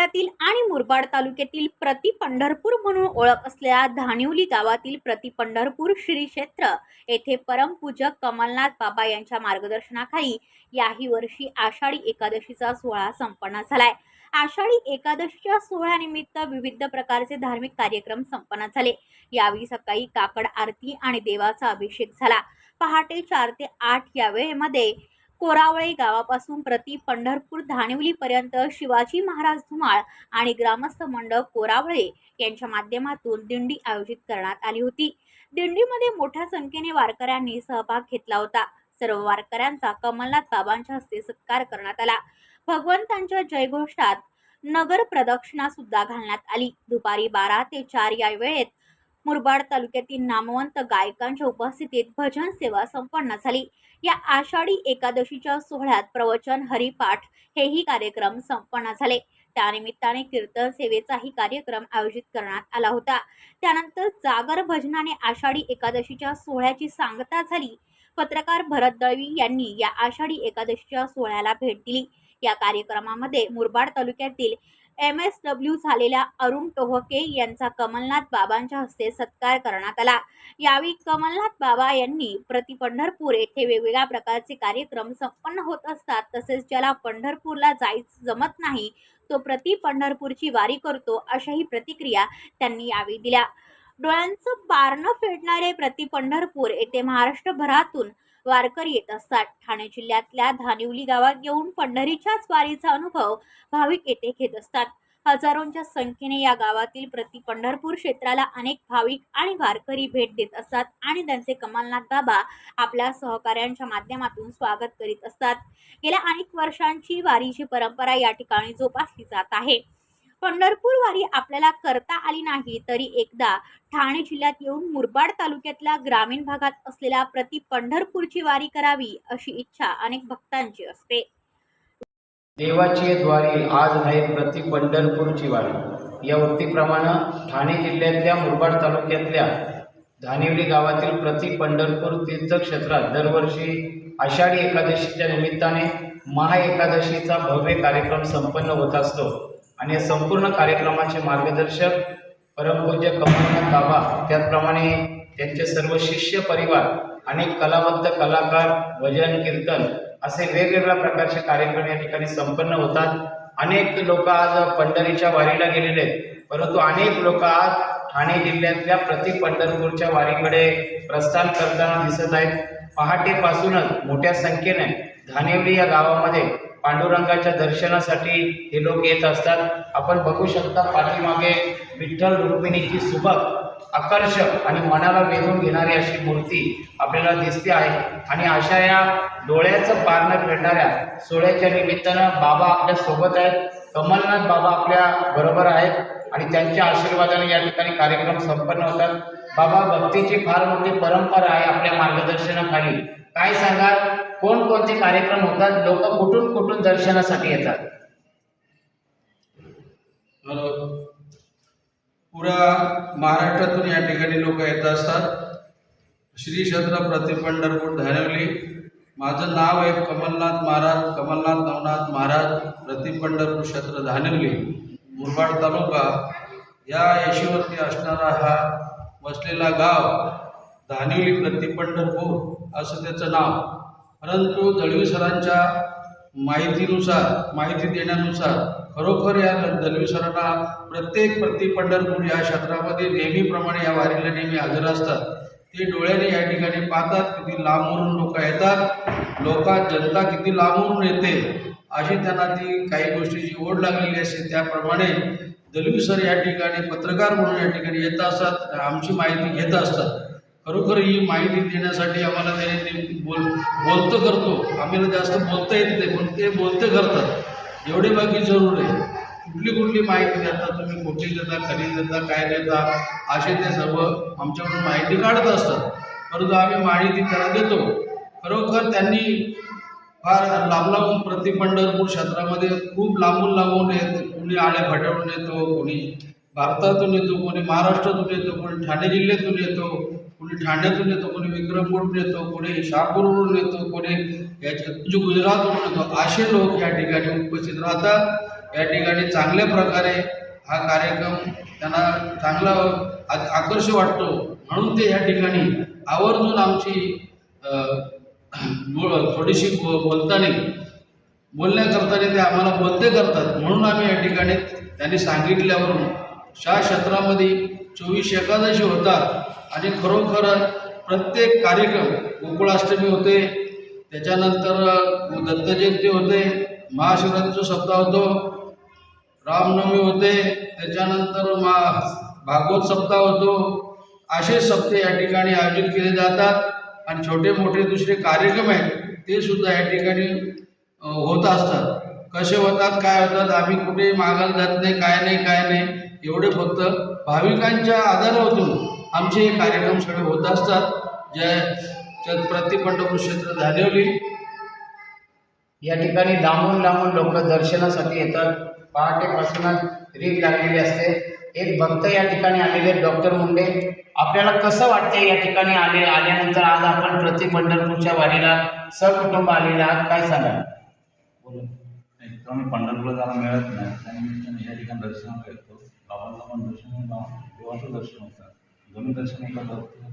जिल्ह्यातील आणि मुरबाड तालुक्यातील प्रति पंढरपूर म्हणून ओळख असलेल्या धानिवली गावातील प्रति पंढरपूर श्री क्षेत्र येथे परमपूजक कमलनाथ बाबा यांच्या मार्गदर्शनाखाली याही वर्षी आषाढी एकादशीचा सोहळा संपन्न झालाय. आषाढी एकादशीच्या सोहळ्यानिमित्त विविध प्रकारचे धार्मिक कार्यक्रम संपन्न झाले. यावेळी सकाळी काकड आरती आणि देवाचा अभिषेक झाला. पहाटे चार ते आठ या वेळेमध्ये कोरावळे गावापासून प्रति पंढरपूर धानिवलीपर्यंत शिवाजी महाराज धुमाळ आणि ग्रामस्थ मंडळ कोरावळे यांच्या माध्यमातून दिंडी आयोजित करण्यात आली होती. दिंडीमध्ये मोठ्या संख्येने वारकऱ्यांनी सहभाग घेतला होता. सर्व वारकऱ्यांचा कमलनाथ बाबांच्या हस्ते सत्कार करण्यात आला. भगवंतांच्या जयघोषात नगर प्रदक्षिणा सुद्धा घालण्यात आली. दुपारी बारा ते चार या वेळेत मुरबाड तालुक्यातील नामवंत गायकांच्या उपस्थितीत भजन सेवा संपन्न झाली. या आषाढी एकादशीच्या सोहळ्यात प्रवचन हरिपाठ हेही कार्यक्रम संपन्न झाले. त्यानिमित्ताने कीर्तन सेवेचाही कार्यक्रम आयोजित करण्यात आला होता. त्यानंतर जागर भजनाने आषाढी एकादशीच्या सोहळ्याची सांगता झाली. पत्रकार भरत दळवी यांनी या आषाढी एकादशीच्या सोहळ्याला भेट दिली. या कार्यक्रमामध्ये मुरबाड तालुक्यातील एम एस डब्ल्यू झालेल्या अरुण टोहके यांचा कमलनाथ बाबांच्या हस्ते सत्कार करण्यात आला. यावेळी कमलनाथ बाबा यांनी प्रति पंढरपूर येथे वेगवेगळ्या प्रकारचे कार्यक्रम संपन्न होत असतात. तसेच ज्याला पंढरपूरला जायचं जमत नाही तो प्रति पंढरपूरची वारी करतो अशाही प्रतिक्रिया त्यांनी यावेळी दिल्या. डोळ्यांचं बारणं फेडणारे प्रति पंढरपूर येथे महाराष्ट्रभरातून वारकरी येत असतात ठाणे जिल्ह्यातल्या धानिवली गावात येऊन पंढरीच्याच वारीचा अनुभव भाविक येथे घेत असतात. हजारोंच्या संख्येने या गावातील प्रति पंढरपूर क्षेत्राला अनेक भाविक आणि वारकरी भेट देत असतात आणि त्यांचे कमलनाथ बाबा आपल्या सहकाऱ्यांच्या माध्यमातून स्वागत करीत असतात. गेल्या अनेक वर्षांची वारीची परंपरा या ठिकाणी जोपासली जात आहे. पंढरपूर वारी आपल्याला करता आली नाही तरी एकदा ठाणे जिल्ह्यात येऊन मुरबाड तालुक्यातल्या ग्रामीण भागात असलेल्या प्रति पंढरपूरची वारी करावी अशी इच्छा अनेक भक्तांची असते. देवाची द्वारी आज आहे प्रति पंढरपूरची वारी. या वृत्तीप्रमाणे ठाणे जिल्ह्यातल्या मुरबाड तालुक्यातल्या धानिवली गावातील प्रति पंढरपूर तीर्थक्षेत्रात दरवर्षी आषाढी एकादशीच्या निमित्ताने महा एकादशीचा भव्य कार्यक्रम संपन्न होत असतो. आणि या संपूर्ण कार्यक्रमाचे मार्गदर्शक परमपूज्य कमलनाथ बाबा त्याचप्रमाणे त्यांचे सर्व शिष्य परिवार अनेक कलाबद्ध कलाकार भजन कीर्तन असे वेगवेगळ्या प्रकारचे कार्यक्रम या ठिकाणी संपन्न होतात. अनेक लोक आज पंढरीच्या वारीला गेलेले आहेत परंतु अनेक लोक आज ठाणे जिल्ह्यातल्या प्रति पंढरपूरच्या वारीकडे प्रस्थान करताना दिसत आहेत. पहाटेपासूनच मोठ्या संख्येने धानिवली या गावामध्ये पांडुरंगाच्या दर्शनासाठी हे लोक येत असतात. आपण बघू शकता पाठीमागे विठ्ठल रुक्मिणीची सुबक आकर्षक आणि मनाला वेधून घेणारी अशी मूर्ती आपल्याला दिसते आहे. आणि अशा या डोळ्याचं पारणं फेडणाऱ्या सोहळ्याच्या निमित्तानं बाबा आपल्यासोबत आहेत. कमलनाथ बाबा आपल्या बरोबर आहेत आणि त्यांच्या आशीर्वादाने या ठिकाणी कार्यक्रम संपन्न होतात. बाबा भक्तीची फार मोठी परंपरा आहे आपल्या मार्गदर्शनाखाली. काय सांगाल कोणकोणते कार्यक्रम होतात? लोक कुठून कुठून दर्शनासाठी येतात? पुरा महाराष्ट्रातून या ठिकाणी लोक येत असतात. श्री क्षेत्र प्रतिपंढरपूर धानवली माझं नाव आहे कमलनाथ महाराज कमलनाथ नवनाथ महाराज प्रतिपंढरपूर क्षेत्र धानवली मुरबाड तालुका. या येशीवरती असणारा हा वसलेला गाव धानिवली प्रति पंढरपूर असं त्याचं नाव. परंतु दळवी सरांच्या माहितीनुसार माहिती देण्यानुसार खरोखर या दलवी सरांना प्रत्येक प्रति पंढरपूर या क्षेत्रामध्ये नेहमीप्रमाणे या वारीला नेहमी हजर असतात. ते डोळ्याने या ठिकाणी पाहतात किती लांबवरून लोक येतात. लोकात जनता किती लांबवरून येते. अशी त्यांना ती काही गोष्टीची ओढ लागलेली असते त्याप्रमाणे दलवी सर या ठिकाणी पत्रकार म्हणून या ठिकाणी येत असतात आमची माहिती घेत असतात. खरोखर ही माहिती देण्यासाठी आम्हाला त्यांनी ते बोल बोलतं करतो. आम्हाला जास्त बोलता येत नाही पण ते बोलते करतात. एवढे बाकी जरूर आहे. कुठली कुठली माहिती देता तुम्ही कुठली देता खरी देता काय देता असे ते सर्व आमच्याकडून माहिती काढत असतात. परंतु आम्ही माहिती त्यांना देतो. खरोखर त्यांनी फार लांब लांबून प्रति पंढरपूर क्षेत्रामध्ये खूप लांबून लांबून येत कोणी आळे फाट्यावरून येतो कोणी भारतातून येतो कोणी महाराष्ट्रातून येतो कोणी ठाणे जिल्ह्यातून येतो कोणी ठाण्यातून येतो कोणी विक्रमपूरून येतो कोणी शहापूरवरून येतो कोणी याच्या म्हणजे गुजरातवरून येतो. असे लोक या ठिकाणी उपस्थित राहतात. या ठिकाणी चांगल्या प्रकारे हा कार्यक्रम त्यांना चांगला आकर्ष वाटतो. म्हणून ते या ठिकाणी आवर्जून आमची थोडीशी बो- बोलताना. बोलण्याकरताने ते आम्हाला बोलते करतात. म्हणून आम्ही या ठिकाणी त्यांनी सांगितल्यावरून शा क्षेत्रामध्ये चोवीस एकादशी होतात आणि खरोखर प्रत्येक कार्यक्रम गोकुळाष्टमी होते त्याच्यानंतर दत्तजयंती होते महाशिवरात्रीचा सप्ताह होतो रामनवमी होते त्याच्यानंतर मा भागवत सप्ताह होतो. असे सप्ते या ठिकाणी आयोजित केले जातात. आणि छोटे मोठे दुसरे कार्यक्रम आहेत ते सुद्धा या ठिकाणी होत असतात. कसे होतात काय होतात आम्ही कुठे मागायला जात नाही काय नाही काय नाही एवढे फक्त भाविकांच्या आधारावरून आमचे हे कार्यक्रम सगळे होत असतात. ज्या प्रति प्रतिपंढरपूर क्षेत्र धान्यवली या ठिकाणी लांबून लांबून लोक दर्शनासाठी येतात. पहाटेपासूनच रीग लागलेली असते. एक भक्त या ठिकाणी आलेले डॉक्टर मुंडे. आपल्याला कसं वाटतंय या ठिकाणी आले आल्यानंतर आज आपण प्रति पंढरपूरच्या वारीला सहकुटुंब आलेले आहात काय सांगाल? एक तर आम्ही पंढरपूरला जायला मिळत नाही त्यानिमित्ताने या ठिकाणी दर्शनाला येतो बाबांना पण दर्शन देवाचं दर्शन होतं. दोन्ही दर्शन एका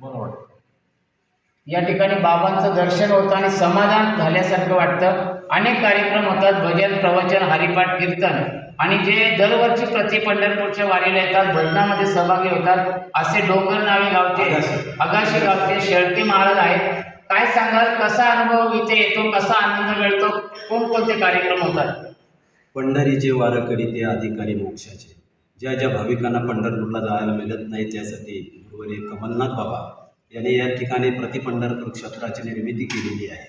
बरं वाटतं. या ठिकाणी बाबांचं दर्शन होतं आणि समाधान झाल्यासारखं वाटतं. अनेक कार्यक्रम होतात भजन प्रवचन हरिपाठ कीर्तन. आणि जे दरवर्षी प्रति पंढरपूरच्या वारीला येतात भजनामध्ये सहभागी होतात असे डोंगर नावे गावचे अगाशी गावचे शेळके महाराज आहेत. काय सांगाल? कसा अनुभव इथे येतो? कसा आनंद मिळतो? कोणकोणते कार्यक्रम होतात? पंढरीचे वारकरी ते अधिकारी मोक्षाचे. ज्या ज्या भाविकांना पंढरपूरला जायला मिळत नाही त्यासाठी गुरुवारी कमलनाथ बाबा यांनी या ठिकाणी प्रति पंढरपूर क्षेत्राची निर्मिती केलेली आहे.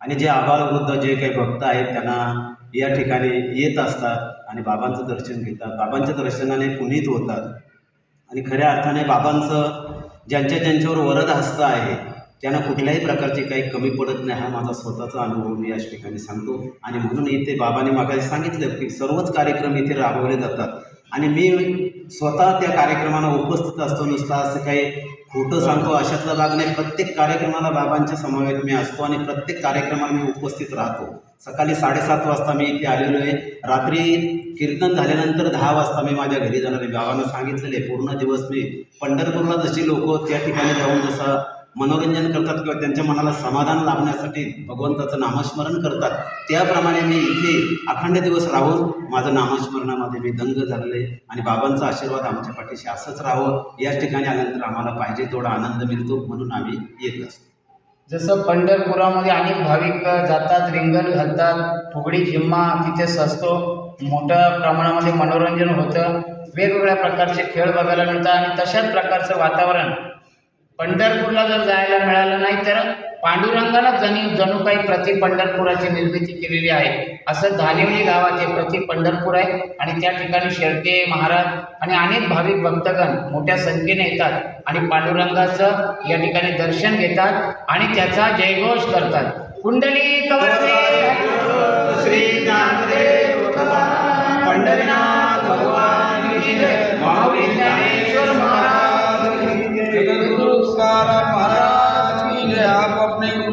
आणि जे आबालवृद्ध जे काही भक्त आहेत त्यांना या ठिकाणी येत असतात. आणि बाबांचं दर्शन घेतात. बाबांच्या दर्शनाने पुनीत होतात. आणि खऱ्या अर्थाने बाबांचं ज्यांच्या ज्यांच्यावर वरद हस्त आहे त्यांना कुठल्याही प्रकारची काही कमी पडत नाही. हा माझा स्वतःचा अनुभव मी याच ठिकाणी सांगतो. आणि म्हणून इथे बाबांनी मागाशी सांगितलं की सर्वच कार्यक्रम इथे राबवले जातात. आणि मी स्वतः त्या कार्यक्रमाला उपस्थित असतो नुसता असं काही खोटं सांगतो अशातला भाग नाही. प्रत्येक कार्यक्रमाला बाबांच्या समावेश मी असतो आणि प्रत्येक कार्यक्रमाला मी उपस्थित राहतो. सकाळी साडेसात वाजता मी इथे आलेलो आहे. रात्री कीर्तन झाल्यानंतर दहा वाजता मी माझ्या घरी जाणार आहे. बाबांना सांगितलेले पूर्ण दिवस मी पंढरपूरला जशी लोक त्या ठिकाणी जाऊन जसं मनोरंजन करतात किंवा त्यांच्या मनाला समाधान लाभण्यासाठी भगवंताचं नामस्मरण करतात त्याप्रमाणे मी इथे अखंड दिवस राहून माझं नामस्मरणामध्ये मी दंग झालेलं आहे. आणि बाबांचा आशीर्वाद आमच्या पाठीशी असंच राहावं. याच ठिकाणी आल्यानंतर आम्हाला पाहिजे तेवढा आनंद मिळतो म्हणून आम्ही येत असतो. जसं पंढरपुरामध्ये अनेक भाविक जातात रिंगण घालतात फुगडी झिम्मा तिथे सजतो. मोठ्या प्रमाणामध्ये मनोरंजन होतं. वेगवेगळ्या प्रकारचे खेळ बघायला मिळतात आणि तशाच प्रकारचं वातावरण पंढरपूरला जर जायला मिळालं नाही तर पांडुरंगानं जणी जणू काही प्रति पंढरपुराची निर्मिती केलेली आहे. असं धानिवली गावाचे प्रति पंढरपूर आहे आणि त्या ठिकाणी शेळके महाराज आणि अनेक भाविक भक्तगण मोठ्या संख्येने येतात आणि पांडुरंगाचं या ठिकाणी दर्शन घेतात आणि त्याचा जयघोष करतात. कुंडली श्री ज्ञानदेव पंढरीनाथ भगवान